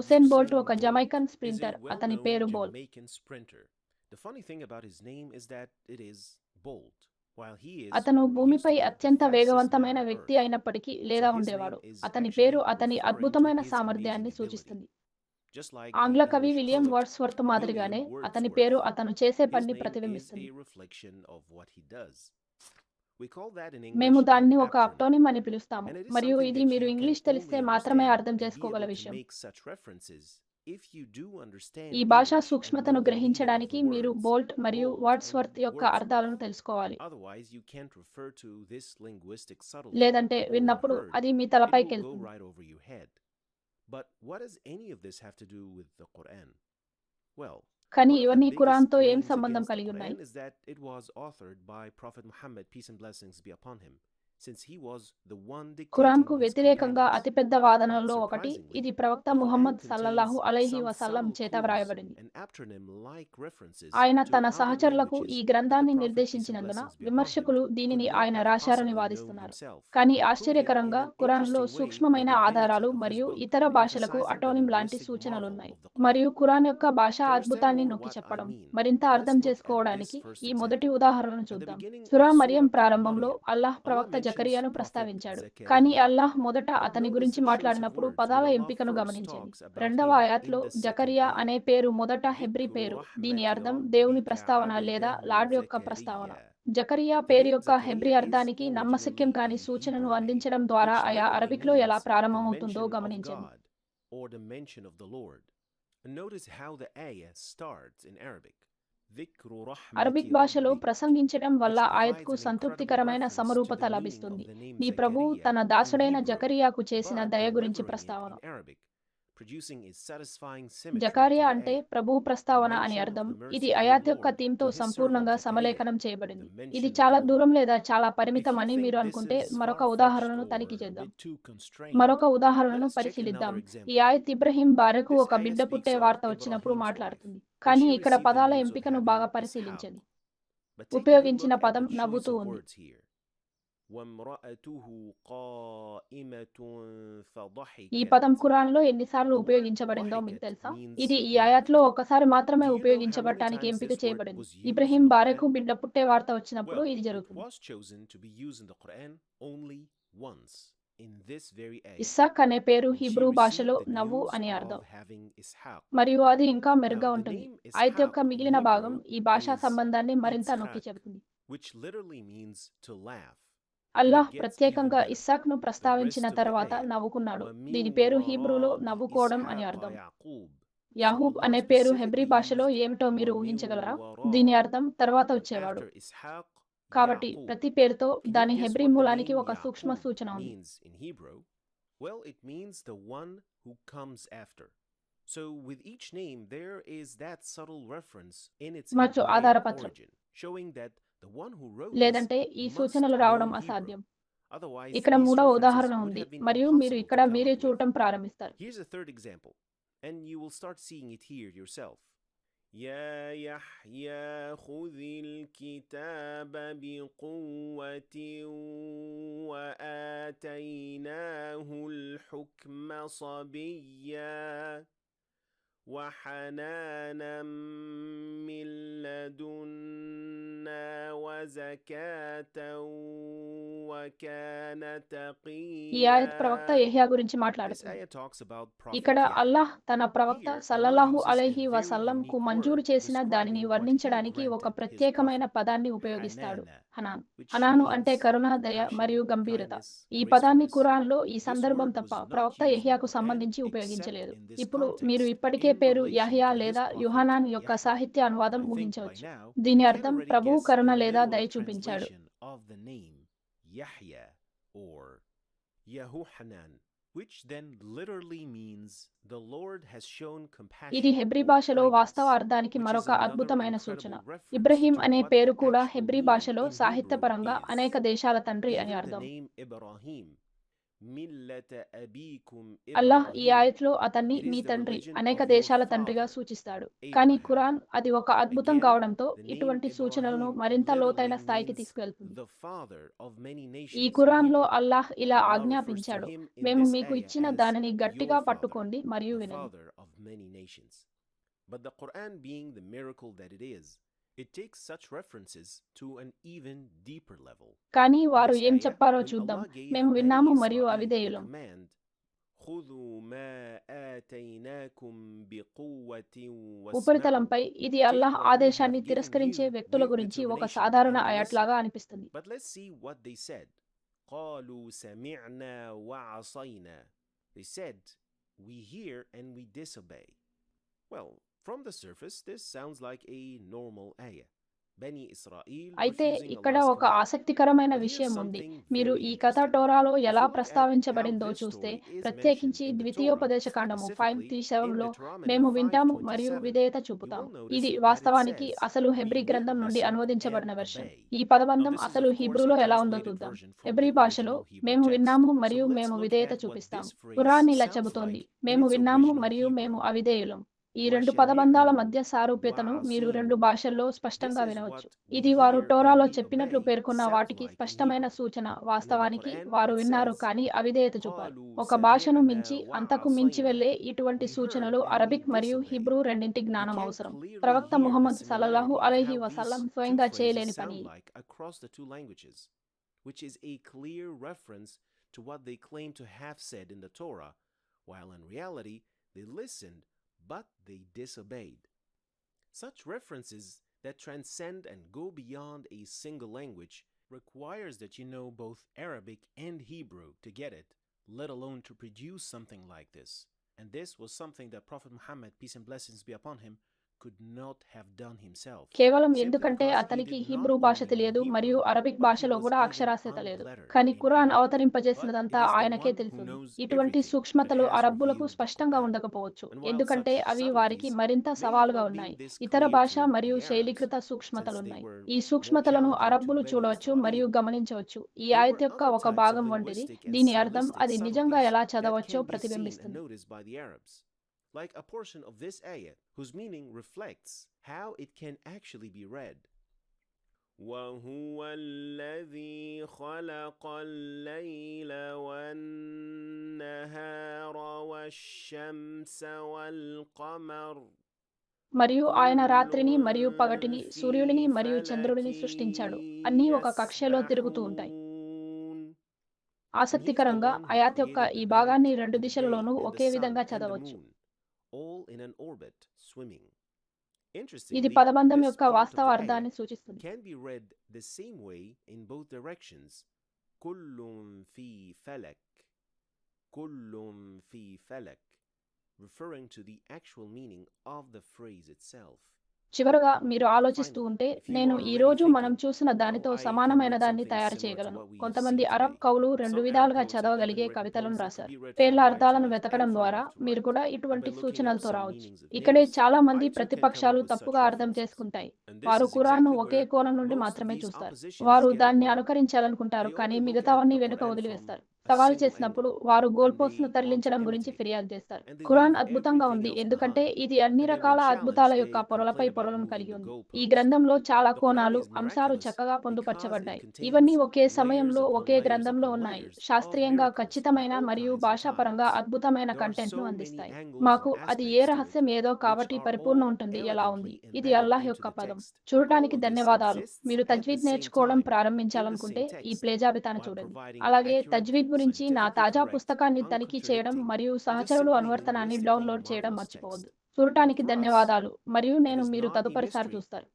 Usain Bolt ఒక Jamaican sprinter అతని పేరు బోల్ అతను భూమిపై అత్యంత వేగవంతమైన వ్యక్తి అయినప్పటికీ లేదా ఉండేవాడు. అతని పేరు అతని అద్భుతమైన సామర్థ్యాన్ని సూచిస్తుంది. ఆంగ్ల కవి విలియం వర్డ్స్ వర్త్ మాదిరిగానే అతని పేరు అతను చేసే పనిని ప్రతిబింబిస్తుంది. మేము దాన్ని ఒక అప్టోనిమ్ అని పిలుస్తాము. మరియు ఇది మీరు ఇంగ్లీష్ తెలిస్తే మాత్రమే అర్థం చేసుకోగల విషయం. ఈ భాష సూక్ష్మతను గ్రహించడానికి మీరు బోల్ట్ మరియు వర్డ్స్వర్త్ యొక్క అర్థాలను తెలుసుకోవాలి. లేదంటే విన్నప్పుడు అది మీ తలపైకి వెళ్తుంది. But what does right over your head. But what does any of this have to do with the Quran? Well, కానీ one of the ఇవన్నీ biggest ఖురాన్తో ఏం claims సంబంధం against the కలిగి ఉన్నాయి కురాన్కు వ్యతిరేకంగా అతిపెద్ద వాదనలో ఒకటి ఇది ప్రవక్త ముహమ్మద్ సల్లల్లాహు అలహి వసల్లం చేత వ్రాయబడింది. ఆయన తన సహచరులకు ఈ గ్రంథాన్ని నిర్దేశించినందున విమర్శకులు దీనిని ఆయన రాశారని వాదిస్తున్నారు. కానీ ఆశ్చర్యకరంగా కురాన్లో సూక్ష్మమైన ఆధారాలు మరియు ఇతర భాషలకు అటోనిం లాంటి సూచనలు ఉన్నాయి. మరియు కురాన్ యొక్క భాషా అద్భుతాన్ని నొక్కి చెప్పడం మరింత అర్థం చేసుకోవడానికి ఈ మొదటి ఉదాహరణను చూద్దాం. సురా మరియం ప్రారంభంలో అల్లాహ్ ప్రవక్త జకరియాను ప్రస్తావించాడు. కానీ అల్లాహ్ మొదట అతని గురించి మాట్లాడినప్పుడు పదాల ఎంపికను గమనించండి రెండవ ఆయాత్లో జకరియా అనే పేరు మొదట హెబ్రి పేరు. దీని అర్థం దేవుని ప్రస్తావన లేదా లార్డ్ యొక్క ప్రస్తావన. జకరియా పేరు యొక్క హెబ్రి అర్థానికి నమ్మశక్యం కాని సూచనను అందించడం ద్వారా ఆయా అరబిక్లో ఎలా ప్రారంభమవుతుందో గమనించండి or the mention of the Lord. And notice how the ayah starts in Arabic. Arabic భాషలో ప్రసంగించడం వల్ల ఆయత్కు సంతృప్తికరమైన సమరూపత లభిస్తుంది. నీ ప్రభు తన దాసుడైన జకరియాకు చేసిన దయ గురించి ప్రస్తావన. జకారియా అంటే ప్రభు ప్రస్తావన అని అర్థం. ఇది అయాత్ యొక్క థీమ్తో సంపూర్ణంగా సమలేఖనం చేయబడింది. ఇది చాలా దూరం లేదా చాలా పరిమితం అని మీరు అనుకుంటే మరొక ఉదాహరణను తనిఖీ చేద్దాం. మరొక ఉదాహరణను పరిశీలిద్దాం. ఈ ఆయత్ ఇబ్రహీం భార్యకు ఒక బిడ్డ పుట్టే వార్త వచ్చినప్పుడు మాట్లాడుతుంది. కానీ ఇక్కడ పదాల ఎంపికను బాగా పరిశీలించండి. ఉపయోగించిన పదం నవ్వుతూ ఉంది. ఈ పదం ఖురాన్లో ఎన్నిసార్లు ఉపయోగించబడిందో మీకు తెలుసా? ఇది ఈ ఆయాట్లో ఒకసారి మాత్రమే ఉపయోగించబడటానికి ఎంపిక చేయబడింది. ఇబ్రహీం భార్యకు బిడ్డ పుట్టే వార్త వచ్చినప్పుడు ఇది జరుగుతుంది. ఇస్సాక్ అనే పేరు హిబ్రూ భాషలో నవ్వు అని అర్థం. మరియు అది ఇంకా మెరుగ్గా ఉంటుంది. అయితే యొక్క మిగిలిన భాగం ఈ భాషా సంబంధాన్ని మరింత నొక్కి చెబుతుంది. అల్లాహ్ ప్రత్యేకంగా ఇస్సాక్ను ప్రస్తావించిన తర్వాత నవ్వుకున్నాడు. దీని పేరు హీబ్రూలో నవ్వుకోవడం అని అర్థం. యాహూబ్ అనే పేరు హెబ్రీ భాషలో ఏమిటో మీరు ఊహించగలరా? దీని అర్థం తర్వాత వచ్చేవాడు. కాబట్టి ప్రతి పేరుతో దాని హెబ్రీ మూలానికి ఒక సూక్ష్మ సూచన ఉంది. Well, it the one who wrote లేదంటే this ఈ must సూచనలు know రావడం Hebrew. అసాధ్యం Otherwise, ఇక్కడ these మూడవ references ఉదాహరణ would ఉంది have been మరియు మీరు impossible ఇక్కడ to come మీరే up with. చూడటం ప్రారంభిస్తారు Here's a third example, and you will start seeing it here yourself. يا يحيى خذ الكتاب بقوة وآتيناه الحكم صبيا وحنانا من لدنا وزكاة وكان ఈ ఆయత్ ప్రవక్త యహ్యా గురించి మాట్లాడుతుంది. ఇక్కడ అల్లాహ్ తన ప్రవక్త సల్లల్లాహు వసలాం కు మంజూరు చేసిన దానిని వర్ణించడానికి ఒక ప్రత్యేకమైన పదాన్ని ఉపయోగిస్తాడు. హనాన్. హనాను అంటే కరుణా దయ మరియు గంభీరత. ఈ పదాన్ని కురాన్లో ఈ సందర్భం తప్ప ప్రవక్త యహ్యాకు సంబంధించి ఉపయోగించలేదు. ఇప్పుడు మీరు ఇప్పటికే పేరు యహియా లేదా యుహానాన్ యొక్క సాహిత్య అనువాదం ఊహించవచ్చు దీని అర్థం ప్రభు కరుణ లేదా దయ చూపించాడు. ఇది హెబ్రి భాషలో వాస్తవ అర్థానికి మరొక అద్భుతమైన సూచన. ఇబ్రహీం అనే పేరు కూడా హెబ్రి భాషలో సాహిత్య పరంగా అనేక దేశాల తండ్రి అని అర్థం. అల్లాహ్ ఈ ఆయత్లో అతన్ని మీ తండ్రి అనేక దేశాల తండ్రిగా సూచిస్తాడు. కానీ ఖురాన్ అది ఒక అద్భుతం కావడంతో ఇటువంటి సూచనలను మరింత లోతైన స్థాయికి తీసుకువెళ్తుంది. ఈ ఖురాన్లో అల్లాహ్ ఇలా ఆజ్ఞాపించాడు. మేము మీకు ఇచ్చిన దానిని గట్టిగా పట్టుకోండి మరియు వినండి. కానీ వారు ఏం చెప్పారో చూద్దాం. మేము విన్నాము మరియు అవిధేయులం ఉపరితలంపై ఇది అల్లాహ్ ఆదేశాన్ని తిరస్కరించే వ్యక్తుల గురించి ఒక సాధారణ అయాట్లాగా అనిపిస్తుంది. They said, We hear and we disobey. Well, From the surface, this sounds like a normal ayah. అయితే ఇక్కడ ఒక ఆసక్తికరమైన విషయం ఉంది. మీరు ఈ కథ టోరాలో ఎలా ప్రస్తావించబడిందో చూస్తే ప్రత్యేకించి ద్వితీయోపదేశ కాండము ఫైవ్ త్రీ సెవెన్లో మేము వింటాము మరియు విధేయత చూపుతాం. ఇది వాస్తవానికి అసలు హెబ్రి గ్రంథం నుండి అనువదించబడిన వర్షం ఈ పదబంధం అసలు హిబ్రూలో ఎలా ఉందో చూద్దాం. హెబ్రి భాషలో మేము విన్నాము మరియు మేము విధేయత చూపిస్తాం. పురాణిలా చెబుతోంది. మేము విన్నాము మరియు మేము అవిధేయులం. ఈ రెండు పదబంధాల మధ్య సారూప్యతను మీరు రెండు భాషల్లో స్పష్టంగా వినవచ్చు. ఇది వారు టోరాలో చెప్పినట్లు పేర్కొన్న వాటికి స్పష్టమైన సూచన. వాస్తవానికి వారు విన్నారు కానీ అవిధేయత చూపారు. ఒక భాషను మించి అంతకు మించి వెళ్ళే ఇటువంటి సూచనలు అరబిక్ మరియు హిబ్రూ రెండింటి జ్ఞానం అవసరం. ప్రవక్త ముహమ్మద్ సలహు అలహి వసల్లం స్వయంగా చేయలేని పని. Which is a clear reference to what they claim to have said in the Torah, while in reality they listened but they disobeyed. Such references that transcend and go beyond a single language requires that you know both Arabic and Hebrew to get it, let alone to produce something like this. And this was something that Prophet Muhammad, peace and blessings be upon him, కేవలం ఎందుకంటే అతనికి Hebrew భాష తెలియదు మరియు Arabic భాషలో కూడా అక్షరాస్యత లేదు. కానీ కురాన్ అవతరింపజేసినదంతా ఆయనకే తెలుసు. ఇటువంటి సూక్ష్మతలు అరబ్బులకు స్పష్టంగా ఉండకపోవచ్చు. ఎందుకంటే అవి వారికి మరింత సవాలుగా ఉన్నాయి. ఇతర భాష మరియు శైలికృత సూక్ష్మతలు ఉన్నాయి ఈ సూక్ష్మతలను అరబ్బులు చూడవచ్చు మరియు గమనించవచ్చు. ఈ ఆయత యొక్క ఒక భాగం వంటిది. దీని అర్థం అది నిజంగా ఎలా చదవచ్చో ప్రతిబింబిస్తుంది. noticed by the Arabs, like a portion of this ayah whose meaning reflects how it can actually be read. وهو الذي خلق الليل والنهار والشمس والقمر మరియు ఆయన రాత్రిని మరియు كل పగటిని في సూర్యుడిని మరియు فلك చంద్రుడిని సృష్టించాడు అన్నీ ఒక కక్షలో తిరుగుతూ ఉంటాయి يسبحون And he's the ఆసక్తికరంగా one who అయాత్ యొక్క created ఈ the భాగాన్ని night రెండు and the దిశలలోనూ day and okay the విధంగా sun and the చదవచ్చు ఇది Interestingly, పదబంధం this యొక్క part of వాస్తవ the ayah అర్థాన్ని సూచిస్తుంది can be read the same way in both directions. كل في فلك كل في فلك referring to the actual meaning of the phrase itself. చివరగా మీరు ఆలోచిస్తూ ఉంటే నేను ఈ రోజు మనం చూసిన దానితో సమానమైన దాన్ని తయారు చేయగలను కొంతమంది అరబ్ కవులు రెండు విధాలుగా చదవగలిగే కవితలను రాశారు. పేర్ల అర్థాలను వెతకడం ద్వారా మీరు కూడా ఇటువంటి సూచనలతో రావచ్చు. ఇక్కడే చాలా మంది ప్రతిపక్షాలు తప్పుగా అర్థం చేసుకుంటాయి. వారు కురాన్ను ఒకే కోణం నుండి మాత్రమే చూస్తారు. వారు దాన్ని అనుకరించాలనుకుంటారు కానీ మిగతావన్నీ వెనుక వదిలివేస్తారు. సవాల్ చేసినప్పుడు వారు గోల్ పోస్ట్ను తరలించడం గురించి ఫిర్యాదు చేస్తారు. ఖురాన్ అద్భుతంగా ఉంది. ఎందుకంటే ఇది అన్ని రకాల అద్భుతాల యొక్క పొరలపై పొరలను కలిగి ఉంది. ఈ గ్రంథంలో చాలా కోణాలు అంశాలు చక్కగా పొందుపరచబడ్డాయి. ఇవన్నీ ఒకే సమయంలో ఒకే గ్రంథంలో ఉన్నాయి. శాస్త్రీయంగా ఖచ్చితమైన మరియు భాషాపరంగా అద్భుతమైన కంటెంట్ను అందిస్తాయి. మాకు అది ఏ రహస్యం ఏదో కాబట్టి పరిపూర్ణ ఉంటుంది. ఎలా ఉంది? ఇది అల్లాహ్ యొక్క పదం. చూడటానికి ధన్యవాదాలు. మీరు తజ్వీద్ నేర్చుకోవడం ప్రారంభించాలనుకుంటే ఈ ప్లే జాబితాను చూడండి అలాగే తజ్వీద్ గురించి నా తాజా పుస్తకాన్ని తనిఖీ చేయడం మరియు సహచరులు అనువర్తనాన్ని డౌన్లోడ్ చేయడం మర్చిపోవద్దు. చూడటానికి ధన్యవాదాలు. మరియు నేను మీరు తదుపరిసారి చూస్తారు.